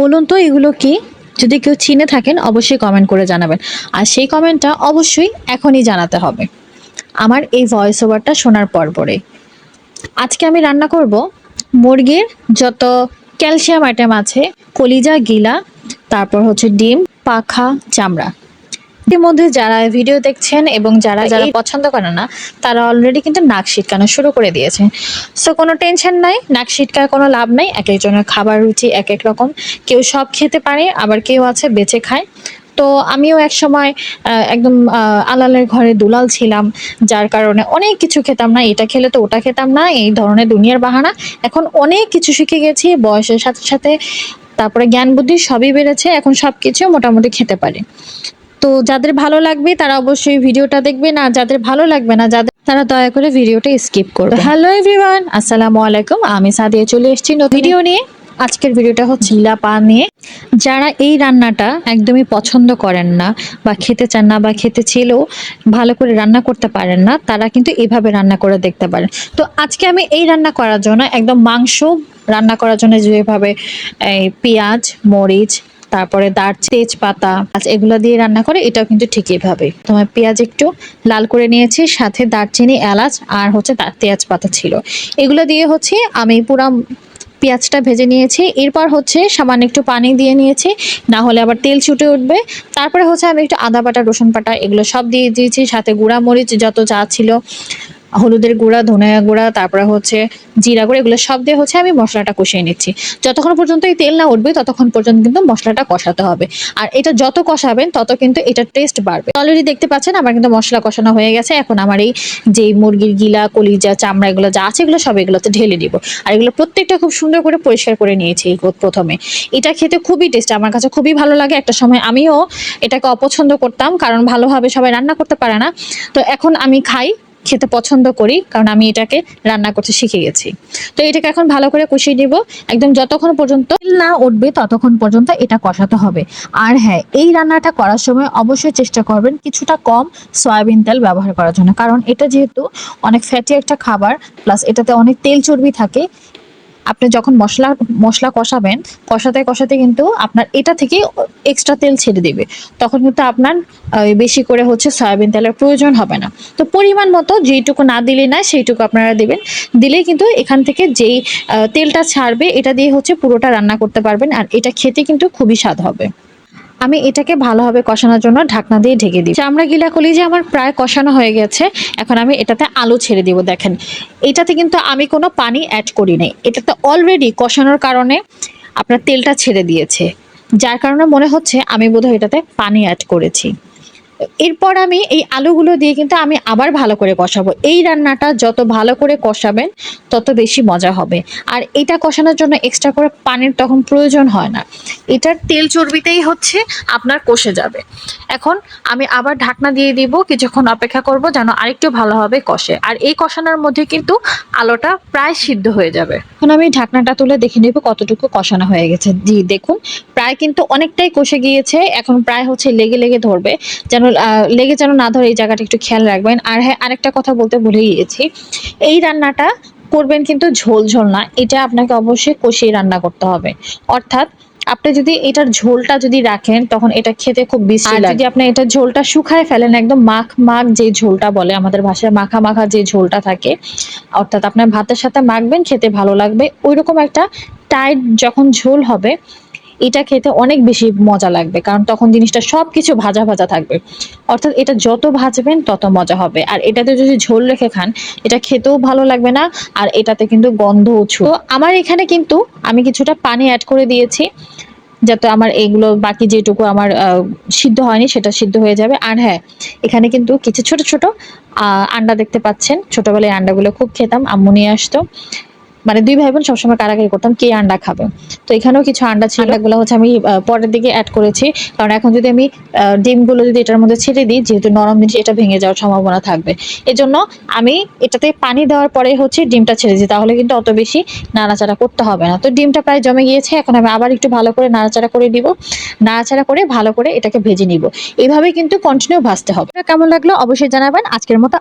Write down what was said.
বলুন তো, এগুলো কি? যদি কেউ চিনে থাকেন, অবশ্যই কমেন্ট করে জানাবেন। আর সেই কমেন্টটা অবশ্যই এখনই জানাতে হবে। আমার এই ভয়েস ওভারটা শোনার পর পরে আজকে আমি রান্না করব মুরগির যত ক্যালসিয়াম আইটেম আছে, কলিজা, গিলা, তারপর হচ্ছে ডিম, পাখা, চামড়া। ইতিমধ্যে যারা ভিডিও দেখছেন এবং যারা যারা পছন্দ করে না তারা অলরেডি কিন্তু নাক শিটকানো শুরু করে দিয়েছে। সো কোনো টেনশন নাই নাক শিটকার কোনো লাভ নাই এক একজনের খাবার রুচি এক এক রকম। কেউ সব খেতে পারে আবার কেউ আছে বেঁচে খায়। তো আমিও এক সময় একদম আলালের ঘরে দুলাল ছিলাম যার কারণে অনেক কিছু খেতাম না এটা খেলে তো ওটা খেতাম না এই ধরনের দুনিয়ার বাহানা। এখন অনেক কিছু শিখে গেছি বয়সের সাথে সাথে তারপরে জ্ঞান বুদ্ধি সবই বেড়েছে এখন সব কিছু মোটামুটি খেতে পারি। তো যাদের ভালো লাগবে তারা অবশ্যই ভিডিওটা দেখবে না যাদের ভালো লাগবে না যাদের তারা দয়া করে ভিডিওটা স্কিপ করবে হ্যালো এভরিওয়ান আসসালামু আলাইকুম। আমি সাদিয়া চলে এসেছি নতুন ভিডিও নিয়ে। আজকের ভিডিওটা হচ্ছে লীলা পা নিয়ে। যারা এই রান্নাটা একদমই পছন্দ করেন না বা খেতে চান না বা খেতে চেলেও ভালো করে রান্না করতে পারেন না তারা কিন্তু এভাবে রান্না করে দেখতে পারেন। তো আজকে আমি এই রান্না করার জন্য একদম মাংস রান্না করার জন্য যেভাবে এই পেঁয়াজ মরিচ তারপরে দার তেজপাতা এগুলো দিয়ে রান্না করে, এটাও কিন্তু ঠিক এভাবে। তোমার পেঁয়াজ একটু লাল করে নিয়েছি, সাথে দারচিনি, এলাচ আর হচ্ছে তেজপাতা ছিল। এগুলো দিয়ে হচ্ছে আমি পুরা পেঁয়াজটা ভেজে নিয়েছি। এরপর হচ্ছে সামান্য একটু পানি দিয়ে নিয়েছি, না হলে আবার তেল ছুটে উঠবে। তারপরে হচ্ছে আমি একটু আদা বাটা, রসুন বাটা, এগুলো সব দিয়ে দিয়েছি, সাথে গুঁড়া মরিচ যত যা ছিল হলুদের গুঁড়া, ধনিয়া গুঁড়া, তারপরে হচ্ছে জিরা গুঁড়া, এগুলো সব দিয়ে হচ্ছে আমি মশলাটা কষিয়ে নিচ্ছি। যতক্ষণ পর্যন্ত এই তেল না উঠবে, ততক্ষণ পর্যন্ত কিন্তু মশলাটা কষাতে হবে। আর এটা যত কষাবেন, তত কিন্তু এটা টেস্ট বাড়বে। অলরেডি দেখতে পাচ্ছেন, আমার কিন্তু মশলা কষানো হয়ে গেছে। এখন আমার এই যে মুরগির গিলা, কলিজা, চামড়া, এগুলো যা আছে, এগুলো সব এগুলোতে ঢেলে দিব। আর এগুলো প্রত্যেকটা খুব সুন্দর করে পরিষ্কার করে নিয়েছি প্রথমে। এটা খেতে খুবই টেস্ট আমার কাছে খুবই ভালো লাগে। একটা সময় আমিও এটাকে অপছন্দ করতাম, কারণ ভালোভাবে সবাই রান্না করতে পারে না। তো এখন আমি খাই। খেতে পছন্দ করি, কারণ আমি এটাকে রান্না করতে শিখে গেছি। তো এটাকে এখন ভালো করে কষিয়ে নিব। একদম যতক্ষণ পর্যন্ত না উঠবে, ততক্ষণ পর্যন্ত এটা কষাতে হবে। আর হ্যাঁ এই রান্নাটা করার সময় অবশ্যই চেষ্টা করবেন কিছুটা কম সয়াবিন তেল ব্যবহার করার জন্য। কারণ এটা যেহেতু অনেক ফ্যাটি একটা খাবার প্লাস এটাতে অনেক তেল চর্বি থাকে আপনি যখন মশলা মশলা কষাবেন, কষাতে কষাতে কিন্তু আপনার এটা থেকে এক্সট্রা তেল ছেড়ে দেবে। তখন কিন্তু আপনার বেশি করে হচ্ছে সয়াবিন তেলের প্রয়োজন হবে না। তো পরিমাণ মতো যেইটুকু না দিলে না সেইটুকু আপনারা দেবেন। দিলে কিন্তু এখান থেকে যেই তেলটা ছাড়বে, এটা দিয়ে হচ্ছে পুরোটা রান্না করতে পারবেন। আর এটা খেতে কিন্তু খুবই স্বাদ হবে। আমি এটাকে ভালোভাবে কষানোর জন্য ঢাকনা দিয়ে ঢেকে দিই। চামড়া গিলা কলিজা আমার প্রায় কষানো হয়ে গেছে, এখন আমি এটাতে আলু ছেড়ে দিব, দেখেন। এটাতে কিন্তু আমি কোনো পানি অ্যাড করি নাই। এটাতে অলরেডি কষানোর কারণে আপনার তেলটা ছেড়ে দিয়েছে। যার কারণে মনে হচ্ছে আমি বোধহয় এটাতে পানি অ্যাড করেছি। এরপর আমি এই আলুগুলো দিয়ে কিন্তু আমি আবার ভালো করে কষাবো। এই রান্নাটা যত ভালো করে কষাবেন, তত বেশি মজা হবে। আর এটা কষানোর জন্য এক্সট্রা করে পানির তখন প্রয়োজন হয় না। এটার তেল চর্বিতেই হচ্ছে, আপনার কষে যাবে। এখন আমি আবার ঢাকনা দিয়ে দিব, কিছুক্ষণ অপেক্ষা করব যেন আরেকটু ভালোভাবে কষে। আর এই কষানোর মধ্যে কিন্তু আলোটা প্রায় সিদ্ধ হয়ে যাবে। এখন আমি ঢাকনাটা তুলে দেখে নেব কতটুকু কষানো হয়ে গেছে। জি, দেখুন, প্রায় কিন্তু অনেকটাই কষে গিয়েছে। এখন প্রায় হচ্ছে লেগে লেগে ধরবে, যেন লেগে যেন না ধরে এই জায়গাটা একটু খেয়াল রাখবেন। আর হ্যাঁ আরেকটা কথা বলতে ভুলে গিয়েছি এই রান্নাটা করবেন কিন্তু ঝোল ঝোল না এটা আপনাকে অবশ্যই কষিয়ে রান্না করতে হবে। অর্থাৎ আপনি যদি এটার ঝোলটা যদি রাখেন তখন এটা খেতে খুব বিশ্রী লাগে যদি আপনি এটা ঝোলটা শুকায় ফেলেন একদম মাখ মাখ যে ঝোলটা বলে আমাদের ভাষায় মাখা মাখা যে ঝোলটা থাকে অর্থাৎ আপনার ভাতের সাথে মাখবেন খেতে ভালো লাগবে। ওইরকম একটা টাইট যখন ঝোল হবে এটা খেতে অনেক বেশি মজা লাগবে, কারণ তখন জিনিসটা সব কিছু ভাজা ভাজা থাকবে। অর্থাৎ এটা যত ভাজবেন তত মজা হবে। আর এটাতে যদি ঝোল রেখে খান, এটা খেতেও ভালো লাগবে না, আর এটাতে কিন্তু গন্ধ তো আমার এখানে কিন্তু আমি কিছুটা পানি অ্যাড করে দিয়েছি, যাতে আমার এগুলো বাকি যেটুকু আমার সিদ্ধ হয়নি সেটা সিদ্ধ হয়ে যাবে। আর হ্যাঁ এখানে কিন্তু কিছু ছোট ছোট আন্ডা দেখতে পাচ্ছেন। ছোটবেলায় আন্ডাগুলো খুব খেতাম, আম্মু নিয়ে আসতো। মানে দুই ভাই বোন সবসময় কারাকারি করতাম কে আন্ডা খাবে। তো এখানেও কিছু আন্ডা ছিল এগুলো হচ্ছে আমি পরের দিকে অ্যাড করেছি। কারণ এখন যদি আমি ডিমগুলো যদি এটার মধ্যে ছেড়ে দিই যেহেতু নরম জিনিস এটা ভেঙে যাওয়ার সম্ভাবনা থাকবে। এজন্য আমি এটাতে পানি দেওয়ার পরে হচ্ছে ডিমটা ছেড়ে দিই তাহলে কিন্তু অত বেশি নাড়াচাড়া করতে হবে না। তো ডিমটা প্রায় জমে গিয়েছে এখন আমি আবার একটু ভালো করে নাড়াচাড়া করে দিব নাড়াচাড়া করে ভালো করে এটাকে ভেজে নিব। এইভাবে কিন্তু কন্টিনিউ ভাজতে হবে। কেমন লাগল অবশ্যই জানাবেন। আজকের মতো